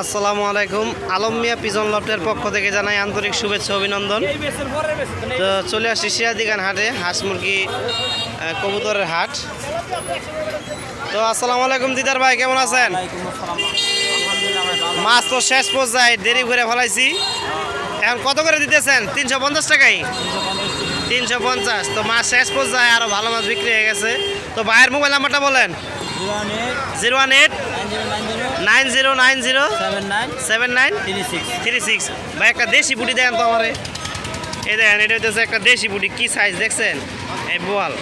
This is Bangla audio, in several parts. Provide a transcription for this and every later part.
আসসালামু আলাইকুম। আলম মিয়া পিজন লফটের পক্ষ থেকে জানাই আন্তরিক শুভেচ্ছা অভিনন্দন। তো চলে আসছি সিরাদিগান হাটে হাঁস মুরগি কবুতরের হাট। তো আসসালামু আলাইকুম দিদার ভাই কেমন আছেন? মাছ তো শেষ পর্যায়ে দেরি করে ফেলাইছি। এখন কত করে দিতেছেন? তিনশো পঞ্চাশ টাকাই? তিনশো পঞ্চাশ। তো মাছ শেষ পর্যায়ে আরও ভালো মাছ বিক্রি হয়ে গেছে। তো ভাইয়ের মোবাইল নাম্বারটা বলেন। Zero one eight nine zero nine zero seven nine three six ভাই একটা দেশি বুটি দেখেন তো আমারে। এই দেখেন এটা হচ্ছে একটা দেশি বুটি। কি সাইজ দেখছেন? এই বোয়াল।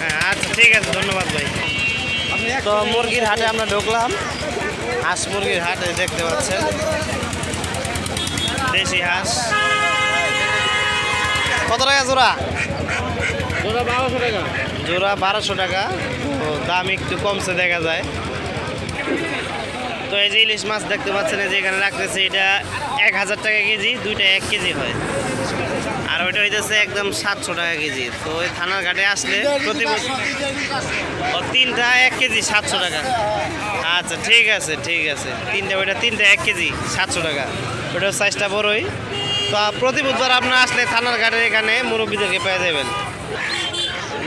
হ্যাঁ আচ্ছা ঠিক আছে ধন্যবাদ ভাই। তো মুরগির হাটে আমরা ঢুকলাম। হাঁস মুরগির হাটে দেখতে পাচ্ছেন। দেশি হাঁস। কত টাকা জোড়া? জোড়া বারোশো টাকা। তো দাম একটু কমছে দেখা যায়। তো এই যে ইলিশ মাছ দেখতে পাচ্ছেন যে এখানে রাখতেছে, এটা এক হাজার টাকা কেজি, দুইটা এক কেজি হয়। আর ওইটা হইতেছে একদম সাতশো টাকা কেজি। তো ওই থানার ঘাটে আসলে প্রতি ও, তিনটা এক কেজি, সাতশো টাকা। আচ্ছা ঠিক আছে ঠিক আছে। তিনটা, ওইটা তিনটা এক কেজি, সাতশো টাকা। ওইটার সাইজটা বড়ই। তো প্রতি বুধবার আপনার আসলে থানার ঘাটের এখানে মুরব্বীদেরকে পেয়ে যাবেন।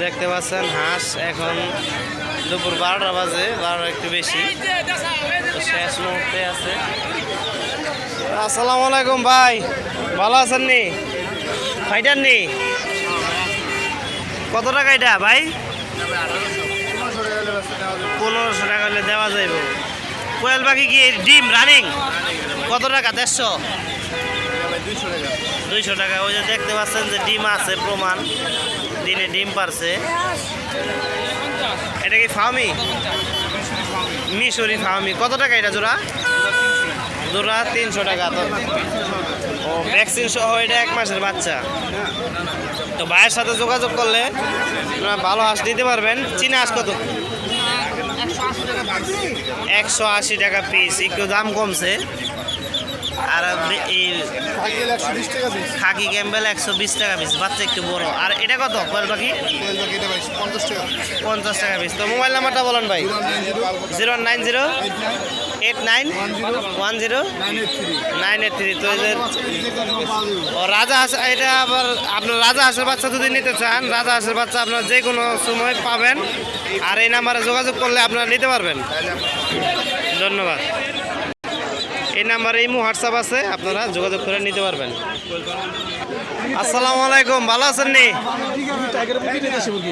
দেখতে পাচ্ছেন, হাঁস এখন দুপুর বারোটা বাজে, বারোটা একটু বেশি। শেষ মুহূর্তে আছে আসসালামু আলাইকুম ভাই, ভালো আছেন নি? ফাইটার নি? কত টাকা এটা ভাই? পনেরোশো টাকা হলে দেওয়া যাইব। কোয়েল পাখি কি ডিম রানিং? কত টাকা, দেড়শো? দুইশো টাকা। ওই যে দেখতে পাচ্ছেন যে ডিম আছে, প্রমাণ। দিনে ডিম পারছে। এটা কি ফার্মি মিশরি ফার্মি কত টাকা এটা জোড়া? জোড়া তিনশো টাকা তো। ও ভ্যাকসিন সহ এটা এক মাসের বাচ্চা। তো ভাইয়ের সাথে যোগাযোগ করলে ভালো হাঁস দিতে পারবেন। চীনা হাঁস কত? একশো আশি টাকা পিস একটু দাম কমছে। আর এই খাকি ক্যাম্বেল একশো বিশ টাকা পিস বাচ্চা একটু বড়। আর এটা কত? কোয়েল পাখি? পঞ্চাশ টাকা পিস তো মোবাইল নাম্বারটা বলেন ভাই। Zero nine zero eight nine one zero nine eight three. তো ও, রাজা হাঁস এটা আবার আপনার রাজা হাঁসের বাচ্চা যদি নিতে চান, রাজা হাঁসের বাচ্চা আপনার যে কোনো সময় পাবেন। আর এই নাম্বারে যোগাযোগ করলে আপনারা নিতে পারবেন। ধন্যবাদ। এই নাম্বারে ইমো হোয়াটসঅ্যাপ আছে আপনারা যোগাযোগ করে নিতে পারবেন। আসসালামু আলাইকুম ভালো আছেন নি?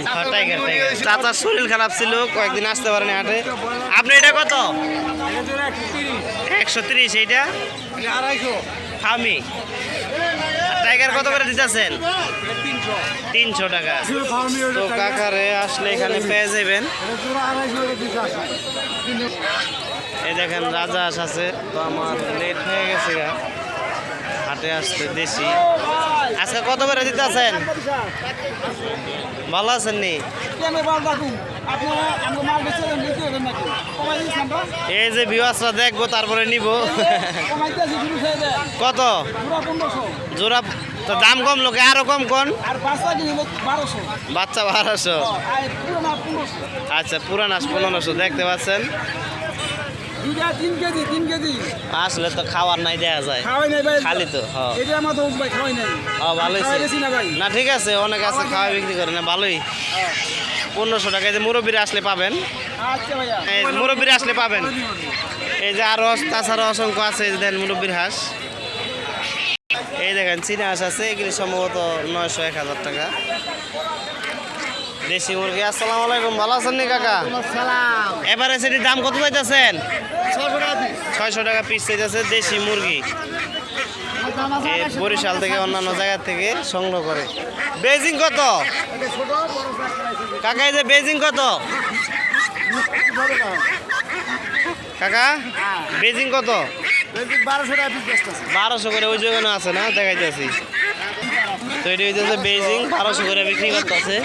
হ্যাঁ, টাইগার টাইগার চাচার শরীর খারাপ ছিল কয়েকদিন আসতে পারেনি হাটে। আপনি এটা কত? একশো তিরিশ এইটা? আর টাইগার কত করে দিতেছেন? তিনশো টাকা। তো কাকারে আসলে এখানে পেয়ে যাবেন। দেখেন রাজা হাঁস আছে তো আমার লেট হয়ে গেছে হাটে আসতে দেশি। আজকে কত করে দিতেছেন ভালো আছেন নি? এই যে ভিউয়ার্সরা দেখব, তারপরে নিব। কত? জোড়া, তো দাম কম লোকে, আরও কম কোন? বাচ্চা বারোশো। আচ্ছা পুরান হাঁস পনেরোশো, দেখতে পাচ্ছেন। দুইটা তিন কেজি তিন কেজি। আসলে তো খাওয়ার নাই দেয়া যায়। খাওয়াই নাই ভাই। খালি তো এটা আমার তো ভাই খাওয়াই নাই। ও ভালোই না ভাই। না ঠিক আছে অনেক আছে খাওয়া বিক্রি করে না ভালোই। হ্যাঁ। পনেরোশো টাকা যে মুরব্বীরা আসলে পাবেন। আচ্ছা এই মুরব্বীরা আসলে পাবেন। এই যে আরও তাছাড়া অসংখ্য আছে এই যে দেন মুরব্বীর হাঁস। এই দেখেন চীনা হাঁস আছে এগুলি সম্ভবত নয়শো এক হাজার টাকা। দেশি মুরগি আসসালামু আলাইকুম ভালো আছেন নি কাকা? এবারে সেটির দাম কত পিস ছয়শো টাকা পিস চাইতেছে দেশি মুরগি। বরিশাল থেকে অন্যান্য জায়গা থেকে সংগ্রহ করে। বেজিং কত? কাকা, এই যে বেজিং কত? কাকা, বেজিং কত? বারোশো করে ওই জন্য আছে না? দেখাইতেছি। তো এটি হইতেছে বেজিং, বারোশো করে বিক্রি করতেছে।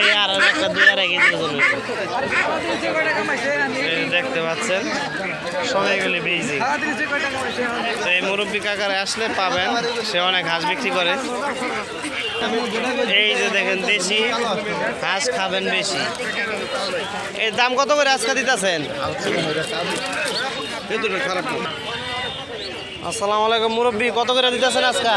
এই আর একটা দুই আড়াই কেজি দেখতে পাচ্ছেন, সবাইগুলি বেজিং তো এই মুরব্বী কাকারে আসলে পাবেন, সে অনেক হাঁস বিক্রি করে। এই যে দেখেন, দেশি হাঁস খাবেন বেশি। এর দাম কত করে আজকে দিতেছেন? আসসালামু আলাইকুম মুরব্বী, কত করে দিতেছেন আজকে?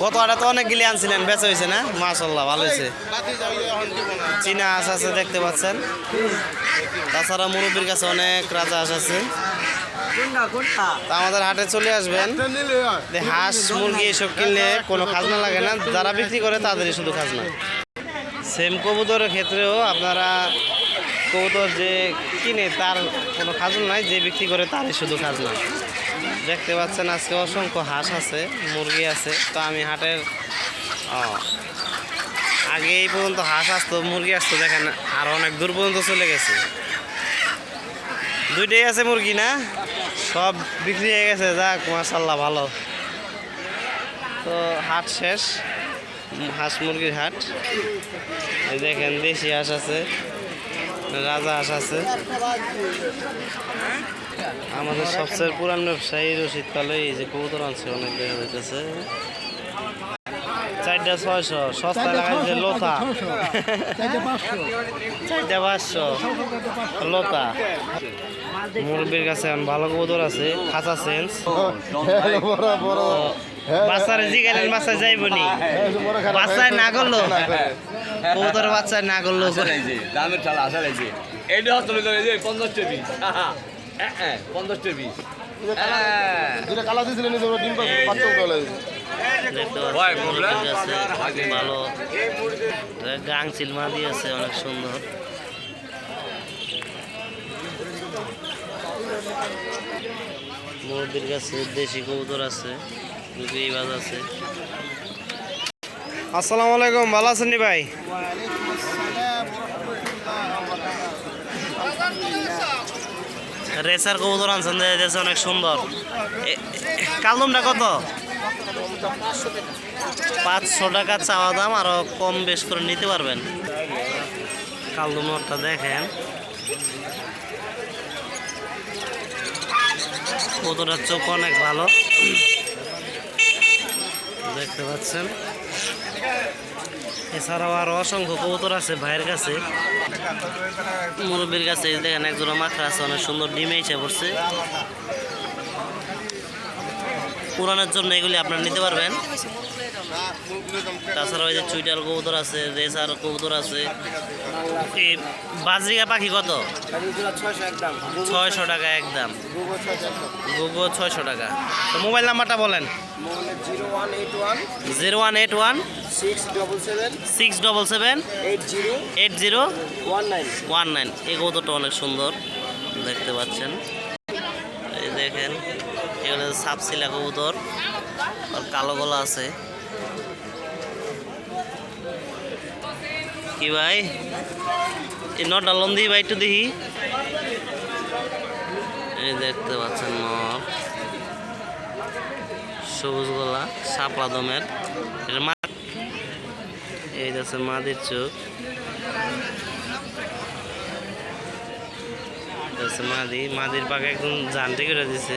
গত আটা তো অনেক গিলে আনছিলেন, বেচা হয়েছে না? মাশাল্লাহ ভালো হয়েছে। চীনা হাঁস আছে, দেখতে পাচ্ছেন। তাছাড়া মুরব্বীর কাছে অনেক রাজা হাঁস আছে। তা আমাদের হাটে চলে আসবেন। হাঁস, মুরগি এসব কিনলে কোনো খাজনা লাগে না। যারা বিক্রি করে, তাদেরই শুধু খাজনা। সেম কবুতরের ক্ষেত্রেও আপনারা কবুতর যে কিনে, তার কোনো খাজনা নাই। যে বিক্রি করে, তারই শুধু খাজনা। দেখতে পাচ্ছেন আজকে অসংখ্য হাঁস আছে, মুরগি আছে। তো আমি হাটের আগে এই পর্যন্ত হাঁস আসতো, মুরগি আসতো, দেখেন, আর অনেক দূর পর্যন্ত চলে গেছে। দুইটাই আছে মুরগি না? সব বিক্রি হয়ে গেছে, যাক মাসাল্লাহ ভালো। তো হাট শেষ, হাঁস মুরগির হাট। দেখেন, দেশি হাঁস আছে, রাজা হাঁস আছে। আমাদের সবচেয়ে পুরান ব্যবসায়ী রশিদ পালে এই যে কবুতর আনছে অনেক দেখা যাইতেছে চারটা ছয়শো সস্তা লাগাইছে লোতা। চারটা পাঁচশো। লোতা। মুরব্বীর কাছে এখন ভালো কবুতর আছে খাঁচা সেন্স বড় বড়। বাচ্চারে জিগালেন বাচ্চা যাইব নি। বাচ্চায় না করল? কবুতর বাচ্চায় না করল? দামের চাল আসা লাগছে এইটা হচ্ছে পঞ্চাশ টাকা হ্যাঁ যেটা কালা দিয়েছিলেন ডিম বাচ্চা উঠে কাছে ভালো। গাং চিলমা দিয়েছে অনেক সুন্দর। মুরব্বীর কাছে দেশি কবুতর আছে বাজ আছে। আসসালামু আলাইকুম ভালো আছেন ভাই? রেসার কবুতর আনছেন যাচ্ছে অনেক সুন্দর। কালদমটা কত? পাঁচশো টাকা চাওয়া দাম, আরও কম বেশ করে নিতে পারবেন। কালদমটা দেখেন। কবুতরের চোখ অনেক ভালো। দেখতে পাচ্ছেন। এছাড়াও আরও অসংখ্য কবুতর আছে ভাইয়ের কাছে। মুরব্বীর কাছে দেখেন একজোড়া মাখা আছে অনেক সুন্দর ডিমে এসে পড়ছে। পুরানোর জন্য এগুলি আপনারা নিতে পারবেন। তাছাড়া ওই যে চুইটাল কবুতর আছে রেসার কবুতর আছে। এই বাজরিকা পাখি কত? ছয়শো টাকা একদম। গুগো ছয়শো টাকা। তো মোবাইল নাম্বারটা বলেন। Zero one eight one six double seven eight zero one nine এই কবুতরটা অনেক সুন্দর দেখতে পাচ্ছেন। এই দেখেন এগুলো সাপসিলা কবুতর আর কালো গলা আছে। কি ভাই? এই নটা লন্দি ভাই একটু দেখি। এই দেখতে পাচ্ছেন নর সবুজ গলা সাপলা দমের। এই হচ্ছে মাদির চোখ। মাদি। মাদির পাকে একদম জানটি করে দিছে।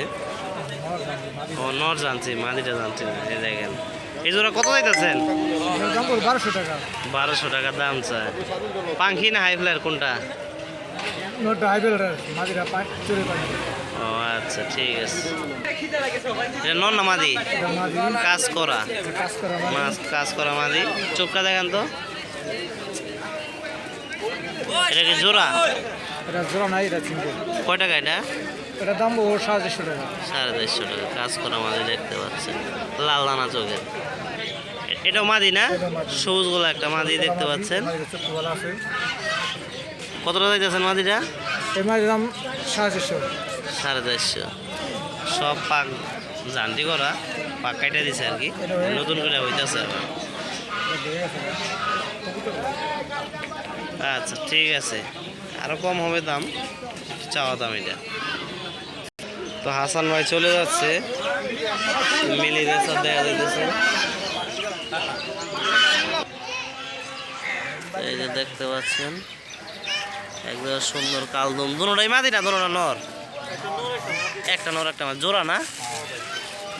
ও নর জানছি মাদিটা জানছি না এই দেখেন। এই জোড়া কত যাইতেছেন বারোশো টাকা। বারোশো টাকা দাম চায়। পাখি না হাই ফ্লায়ার কোনটা? মাদিরা পাঁচ চুরি ও আচ্ছা ঠিক আছে। এটা না মাদি? কাজ করা। মাছ কাজ করা মাদি। চোখটা দেখেন তো। এটা কি জোড়া? এটা জোড়া নাই এটা সিঙ্গেল কয় টাকা এটা? এটা দাম ও সাড়ে চারশো টাকা। সাড়ে চারশো টাকা কাজ করা মাদি দেখতে পাচ্ছেন। লাল দানা চোখের এ- এটাও মাদি না? সবুজ গোলা একটা মাদি দেখতে পাচ্ছেন মাদিরা চোখ ভালো আছে কতটা যাইতেছেন মাদিটা এই মাদির দাম সাড়ে চারশো। সাড়ে চারশো। সব পাক জানটি করা পাক কাইটা দিছে আর কি। নতুন করে হইতেছে আচ্ছা ঠিক আছে। আরও কম হবে দাম চাওয়া দাম এটা। তো হাসান ভাই চলে যাচ্ছে। মিলি রেসার দেখা যাইতেছে। এই যে দেখতে পাচ্ছেন। একদম সুন্দর কালদম দুটাই মাদি না? দুটা নর? একটা নর, একটা জোড়া না?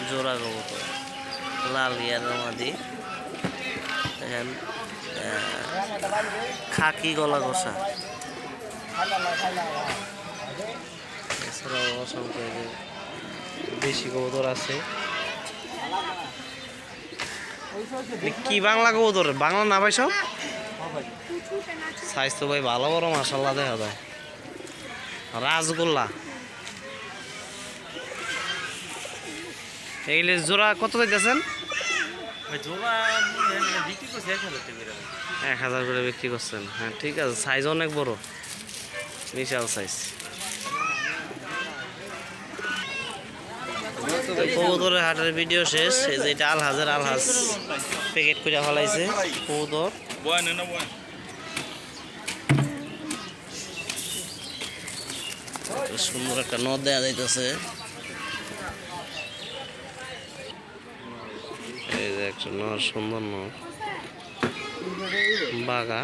জোড়া কবুতর। লাল ইয়ারের মাদি। দেখেন খাকি গলা কষা এছাড়াও অসংখ্য দেশি কবুতর আছে। কি বাংলা কবুতর? বাংলা না ভাই সব? সাইজ তো ভাই ভালো বড় মাসাল্লাহ দেখা যায়। রাসগোল্লা এইগুলি জোড়া কত দিতেছেন এক হাজার করে। বিক্রি করছেন। হ্যাঁ ঠিক আছে সাইজ অনেক বড়। বিশাল সাইজ কবুতরের হাটের ভিডিও শেষ। এই যে এটা আলহাজের আলহাজ। প্যাকেট করে ফেলাইছে। কবুতর। সুন্দর একটা নদ দেওয়া যাইতেছে। এই যে একটা নর সুন্দর নর বাগা।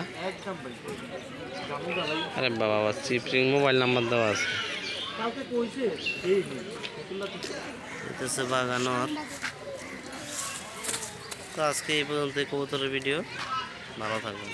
আরে বাবা মোবাইল নাম্বার দেওয়া আছে। হইতেছে বাগা তো আজকে এই পর্যন্ত কবুতরের ভিডিও। ভালো থাকবেন।